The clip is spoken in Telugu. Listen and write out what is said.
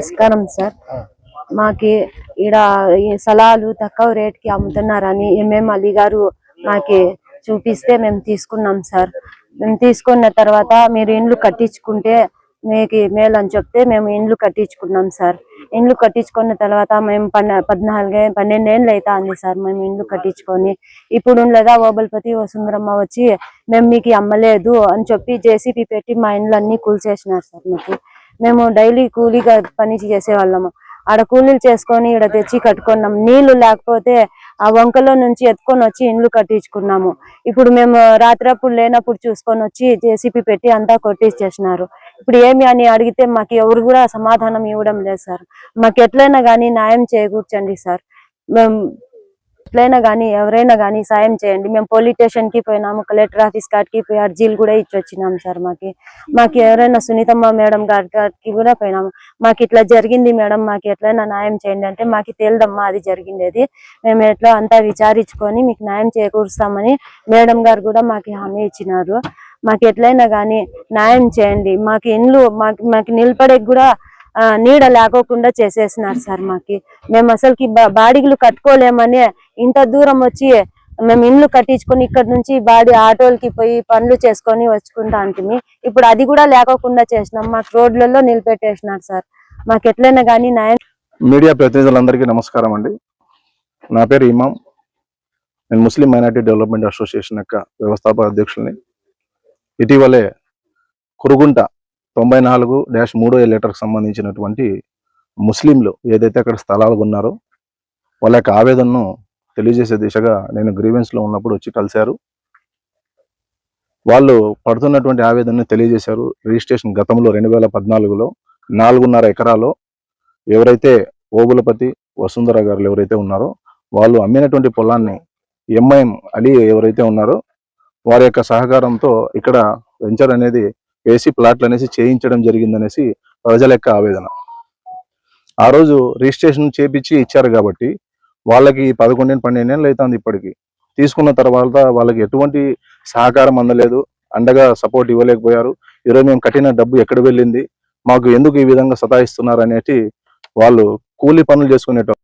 నమస్కారం సార్. మాకి ఈడ ఈ స్థలాలు తక్కువ రేట్కి అమ్ముతున్నారని ఎంఎం అలీ గారు మాకి చూపిస్తే మేము తీసుకున్నాం సార్. మేము తీసుకున్న తర్వాత మీరు ఇండ్లు కట్టించుకుంటే మీకు మేలు అని చెప్తే మేము ఇండ్లు కట్టించుకున్నాం సార్. ఇండ్లు కట్టించుకున్న తర్వాత మేము పన్న పద్నాలుగే పన్నెండేళ్ళు అవుతుంది సార్ మేము ఇండ్లు కట్టించుకొని. ఇప్పుడు లేదా ఓబల్పతి వసుంధరమ్మ వచ్చి మేము మీకు అమ్మలేదు అని చెప్పి జేసీపీ పెట్టి మా ఇండ్లు అన్ని కూల్చేసినారు సార్ మీకు. మేము డైలీ కూలీగా పని చేసేవాళ్ళము. ఆడ కూలీలు చేసుకొని ఇక్కడ తెచ్చి కట్టుకున్నాం. నీళ్ళు లేకపోతే ఆ వంకలో నుంచి ఎత్తుకొని వచ్చి ఇండ్లు కట్టించుకున్నాము. ఇప్పుడు మేము రాత్రప్పుడు లేనప్పుడు చూసుకొని వచ్చి జేసీపీ పెట్టి అంతా కొట్టించేసినారు ఇప్పుడు ఏమి అని అడిగితే మాకు ఎవరు కూడా సమాధానం ఇవ్వడం లేదు సార్. మాకు ఎట్లయినా కానీ న్యాయం చేకూర్చండి సార్. మేము ఎట్లయినా కానీ ఎవరైనా కానీ సాయం చేయండి. మేము పోలీస్ స్టేషన్కి పోయినాము కలెక్టర్ ఆఫీస్ కాడికి పోయి అర్జీలు కూడా ఇచ్చి వచ్చినాం సార్ మాకి. మాకు ఎవరైనా సునీతమ్మ మేడం గారి కాడికి కూడా పోయినాము. మాకు ఇట్లా జరిగింది మేడం మాకు ఎట్లయినా న్యాయం చేయండి అంటే మాకు తేలదమ్మా అది జరిగిండేది. మేము ఎట్లా అంతా విచారించుకొని మీకు న్యాయం చేకూరుస్తామని మేడం గారు కూడా మాకు హామీ ఇచ్చినారు. మాకు ఎట్లయినా కానీ న్యాయం చేయండి. మాకు ఇండ్లు మాకు మాకు నిలబడేకి కూడా నీడ లేకోకుండా చేసేసినారు సార్ మాకి. మేము అసలుకి బా- బాడిగలు కట్టుకోలేమని ఇంత దూరం వచ్చి మేము ఇండ్లు కట్టించుకొని ఇక్కడ నుంచి బాడీ ఆటోలకి పోయి పనులు చేసుకొని వచ్చుకుంటా అంటిమి. ఇప్పుడు అది కూడా లేకోకుండా చేసినాం. మాకు రోడ్లలో నిలబెట్టేసినారు సార్. మాకు ఎట్లయినా కానీ న్యాయం మీడియా ప్రతినిధులందరికీ నమస్కారం అండి. నా పేరు ఇమాం. నేను ముస్లిం మైనార్టీ డెవలప్మెంట్ అసోసియేషన్ యొక్క వ్యవస్థాపక అధ్యక్షుల్ని. ఇటీవలే కురుగుంట తొంభై నాలుగు డాష్ మూడో లెటర్కి సంబంధించినటువంటి ముస్లింలు ఏదైతే అక్కడ స్థలాలు ఉన్నారో వాళ్ళ యొక్క ఆవేదనను తెలియజేసే దిశగా నేను గ్రీవెన్స్లో ఉన్నప్పుడు వచ్చి కలిశారు. వాళ్ళు పడుతున్నటువంటి ఆవేదనను తెలియజేశారు. రిజిస్ట్రేషన్ గతంలో రెండు వేల పద్నాలుగులో నాలుగున్నర ఎకరాలో ఎవరైతే ఓబులపతి వసుంధర గారు ఎవరైతే ఉన్నారో వాళ్ళు అమ్మినటువంటి పొలాన్ని ఎంఐఎం అలీ ఎవరైతే ఉన్నారో వారి యొక్క సహకారంతో ఇక్కడ వెంచర్ అనేది వేసి ప్లాట్లు అనేసి చేయించడం జరిగిందనేసి ప్రజల యొక్క ఆవేదన. ఆ రోజు రిజిస్ట్రేషన్ చేపించి ఇచ్చారు కాబట్టి వాళ్ళకి పదకొండేళ్ళు పన్నెండేళ్ళు అవుతుంది ఇప్పటికి. తీసుకున్న తర్వాత వాళ్ళకి ఎటువంటి సహకారం అందలేదు. అండగా సపోర్ట్ ఇవ్వలేకపోయారు. ఈరోజు మేము కట్టిన డబ్బు ఎక్కడ వెళ్ళింది? మాకు ఎందుకు ఈ విధంగా సతాయిస్తున్నారు అనేటి వాళ్ళు కూలీ పనులు చేసుకునేటప్పుడు